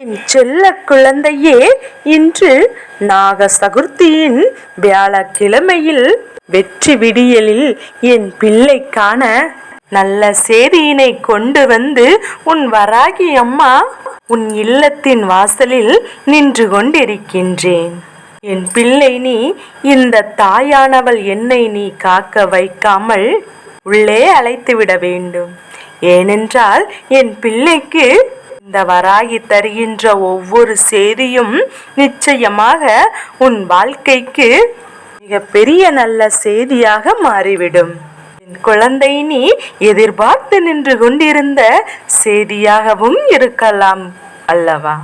என் செல்ல குழந்தையே இன்று நாக சதுர்த்தியின் வியாழக்கிழமையில் வெற்றி விடியலில் என் பிள்ளைக்கான நல்ல செய்தியினை கொண்டு வந்து உன் வராகி அம்மா உன் இல்லத்தின் வாசலில் நின்று கொண்டிருக்கின்றேன். என் பிள்ளை நீ இந்த தாயானவள் என்னை நீ காக்க வைக்காமல் உள்ளே அழைத்து விட வேண்டும். ஏனென்றால் என் பிள்ளைக்கு இந்த வராகி தருகின்ற ஒவ்வொரு செய்தியும் நிச்சயமாக உன் வாழ்க்கைக்கு மிக பெரிய நல்ல செய்தியாக மாறிவிடும். என் குழந்தை நீ எதிர்பார்த்து நின்று கொண்டிருந்த செய்தியாகவும் இருக்கலாம் அல்லவா?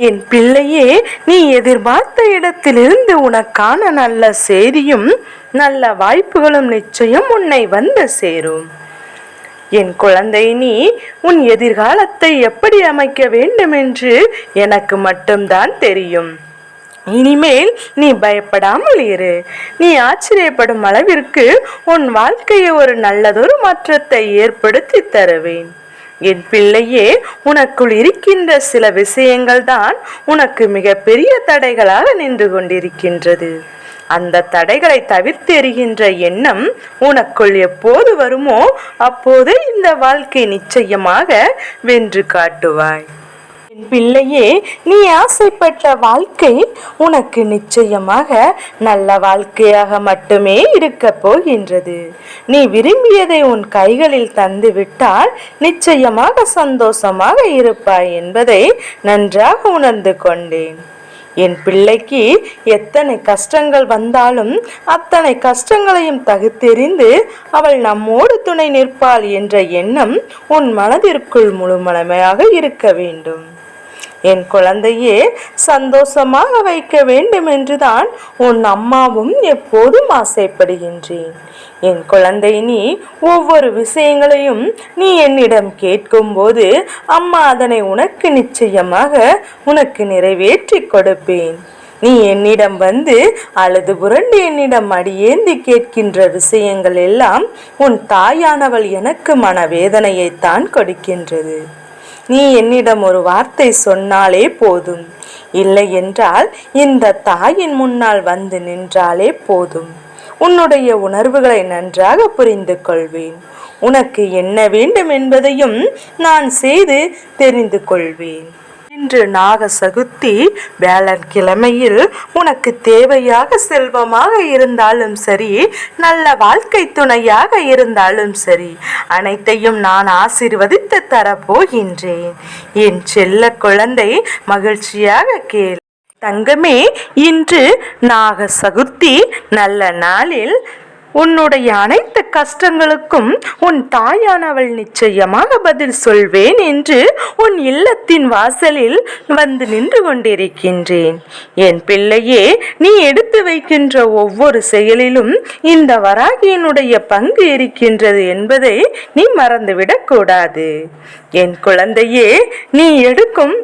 என் பிள்ளையே நீ எதிர்பார்த்த இடத்திலிருந்து உனக்கான நல்ல செய்தியும் நல்ல வாய்ப்புகளும் நிச்சயம் உன்னை வந்து சேரும். என் குழந்தை நீ உன் எதிர்காலத்தை எப்படி அமைக்க வேண்டும் என்று எனக்கு மட்டும்தான் தெரியும். இனிமேல் நீ பயப்படாமல் இரு. நீ ஆச்சரியப்படும் அளவிற்கு உன் வாழ்க்கையை ஒரு நல்லதொரு மாற்றத்தை ஏற்படுத்தி தருவேன். என் பிள்ளையே உனக்குள் இருக்கின்ற சில விஷயங்கள் தான் உனக்கு மிகப்பெரிய தடைகளாக நின்று கொண்டிருக்கின்றது. அந்த தடைகளை தவிர்த்தெறிகின்ற எண்ணம் உனக்குள் எப்போது வருமோ அப்போது இந்த வாழ்க்கை நிச்சயமாக வென்று காட்டுவாய். என் பிள்ளையே நீ ஆசைப்பட்ட வாழ்க்கை உனக்கு நிச்சயமாக நல்ல வாழ்க்கையாக மட்டுமே இருக்க போகின்றது. நீ விரும்பியதை உன் கைகளில் தந்து விட்டால் நிச்சயமாக சந்தோஷமாக இருப்பாய் என்பதை நன்றாக உணர்ந்து கொண்டேன். என் பிள்ளைக்கு எத்தனை கஷ்டங்கள் வந்தாலும் அத்தனை கஷ்டங்களையும் தகுத்தெறிந்து அவள் நம்மோடு துணை நிற்பாள் என்ற எண்ணம் உன் மனதிற்குள் முழுமனமையாக இருக்க வேண்டும். என் குழந்தையே சந்தோஷமாக வைக்க வேண்டும் என்றுதான் உன் அம்மாவும் எப்போதும் ஆசைப்படுகின்றேன். என் குழந்தை நீ ஒவ்வொரு விஷயங்களையும் நீ என்னிடம் கேட்கும்போது அம்மா அதனை உனக்கு நிச்சயமாக உனக்கு நிறைவேற்றி கொடுப்பேன். நீ என்னிடம் வந்து அழுது புரண்டு என்னிடம் அடியேந்தி கேட்கின்ற விஷயங்கள் எல்லாம் உன் தாயானவள் எனக்கு மனவேதனையைத்தான் கொடுக்கின்றது. நீ என்னிடம் ஒரு வார்த்தை சொன்னாலே போதும். இல்லை என்றால் இந்த தாயின் முன்னால் வந்து நின்றாலே போதும். உன்னுடைய உணர்வுகளை நன்றாக புரிந்து கொள்வேன். உனக்கு என்ன வேண்டும் என்பதையும் நான் செய்து தெரிந்து கொள்வேன். இன்று நாக சகுத்தி வேளன் கிழமையில் உனக்கு தேவையாக செல்வமாக இருந்தாலும் சரி நல்ல வாழ்க்கை துணையாக இருந்தாலும் சரி அனைத்தையும் நான் ஆசிர்வதித்து தரப்போகின்றேன். என் செல்ல குழந்தை மகிழ்ச்சியாக கேள். தங்கமே இன்று நாக சகுர்த்தி நல்ல நாளில் உன்னுடைய அனைத்து கஷ்டங்களுக்கும் உன் தாயானவள் நிச்சயமாக பதில் சொல்வேன் என்று உன் இல்லத்தின் வாசலில் வந்து நின்று கொண்டிருக்கின்றேன். என் பிள்ளையே நீ எடுத்து வைக்கின்ற ஒவ்வொரு செயலிலும் இந்த வராகியினுடைய பங்கு இருக்கின்றது என்பதை நீ மறந்துவிடக்கூடாது. என் குழந்தையே நீ எடுக்கும்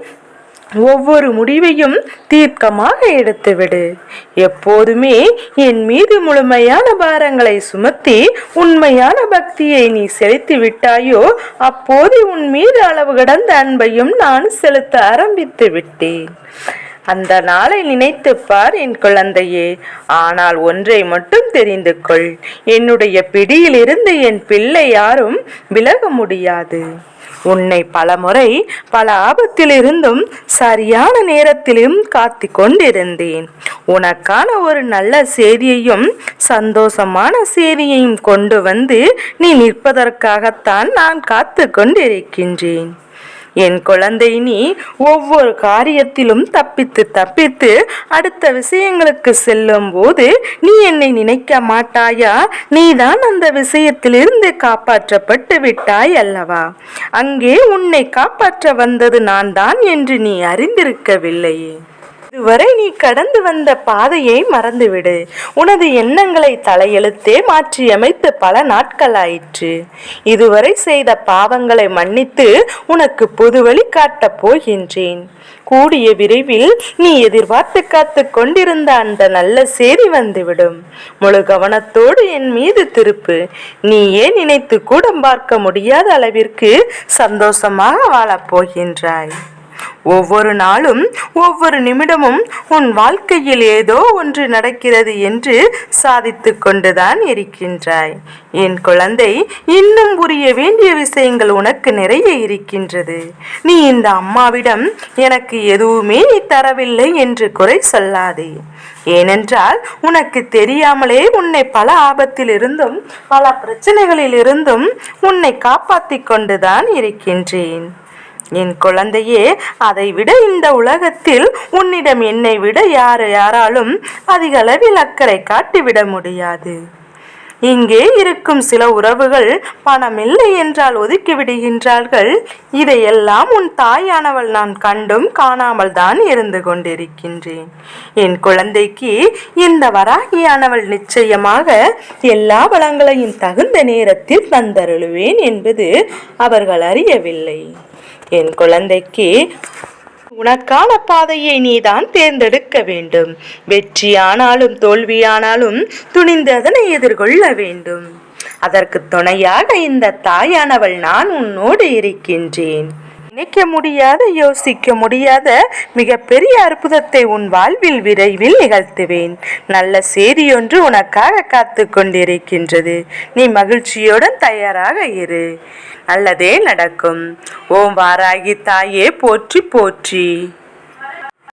ஒவ்வொரு முடிவையும் தீர்க்கமாக எடுத்துவிடு. எப்போதுமே என் மீது முழுமையான பாரங்களை சுமத்தி உண்மையான பக்தியை நீ செலுத்தி விட்டாயோ அப்போது உன் மீது அளவு கடந்த அன்பையும் நான் செலுத்த ஆரம்பித்து விட்டேன். அந்த நாளை நினைத்துப்பார் என் குழந்தையே ஆனால் ஒன்றை மட்டும் தெரிந்து கொள். என்னுடைய பிடியிலிருந்து என் பிள்ளை யாரும் விலக முடியாது. உன்னை பலமுறை பல ஆபத்திலிருந்தும் சரியான நேரத்திலும் காத்து கொண்டிருந்தேன் உனக்கான ஒரு நல்ல செய்தியையும் சந்தோஷமான செய்தியையும் கொண்டு வந்து நீ நிற்பதற்காகத்தான் நான் காத்து கொண்டிருக்கின்றேன் என் குழந்தை நீ ஒவ்வொரு காரியத்திலும் தப்பித்து தப்பித்து அடுத்த விஷயங்களுக்கு செல்லும் போது நீ என்னை நினைக்க மாட்டாயா? நீதான் அந்த விஷயத்திலிருந்து காப்பாற்றப்பட்டு விட்டாய் அல்லவா? அங்கே உன்னை காப்பாற்ற வந்தது நான் தான் என்று நீ அறிந்திருக்கவில்லையே. இதுவரை நீ கடந்து வந்த பாதையை மறந்துவிடு. உனது எண்ணங்களை தலையெழுத்தே மாற்றியமைத்து பல நாட்கள் ஆயிற்று இதுவரை செய்த பாவங்களை மன்னித்து உனக்கு புது வழி காட்டப் போகின்றேன். கூடிய விரைவில் நீ எதிர்பார்த்து காத்து கொண்டிருந்த அந்த நல்ல செய்தி வந்துவிடும். முழு கவனத்தோடு என் மீது திருப்பு. நீ ஏன் நினைத்து கூட பார்க்க முடியாத அளவிற்கு சந்தோஷமாக வாழப்போகின்றாய் ஒவ்வொரு நாளும் ஒவ்வொரு நிமிடமும் உன் வாழ்க்கையில் ஏதோ ஒன்று நடக்கிறது என்று சாதித்து கொண்டுதான் இருக்கின்றாய். என் குழந்தை இன்னும் புரிய வேண்டிய விஷயங்கள் உனக்கு நிறைய இருக்கின்றது. நீ இந்த அம்மாவிடம் எனக்கு எதுவுமே நீ தரவில்லை என்று குறை சொல்லாதே. ஏனென்றால் உனக்கு தெரியாமலே உன்னை பல ஆபத்திலிருந்தும் பல பிரச்சனைகளில் இருந்தும் உன்னை காப்பாற்றி கொண்டுதான் இருக்கின்றேன். என் குழந்தையே அதை விட இந்த உலகத்தில் உன்னிடம் என்னை விட யார் யாராலும் அதிகளவில் அக்கறை காட்டிவிட முடியாது. இங்கே இருக்கும் சில உறவுகள் பணம் இல்லை என்றால் ஒதுக்கி விடுகின்றார்கள். இதையெல்லாம் உன் தாயானவள் நான் கண்டும் காணாமல் தான் இருந்து கொண்டிருக்கின்றேன். என் குழந்தைக்கு இந்த வராகியானவள் நிச்சயமாக எல்லா வளங்களையும் தகுந்த நேரத்தில் தந்தருளுவேன் என்பது அவர்கள் அறியவில்லை. என் குழந்தைக்கு உனக்கான பாதையை நீதான் தேர்ந்தெடுக்க வேண்டும். வெற்றியானாலும் தோல்வியானாலும் துணிந்து அதனை எதிர்கொள்ள வேண்டும். அதற்கு துணையாக இந்த தாயானவள் நான் உன்னோடு இருக்கின்றேன். நினைக்க முடியாத யோசிக்க முடியாத மிகப்பெரிய அற்புதத்தை உன் வாழ்வில் விரைவில் நிகழ்த்துவேன். நல்ல செய்தியொன்று உனக்காக காத்து கொண்டிருக்கின்றது. நீ மகிழ்ச்சியுடன் தயாராக இரு. நல்லதே நடக்கும். ஓம் வாராகி தாயே போற்றி போற்றி.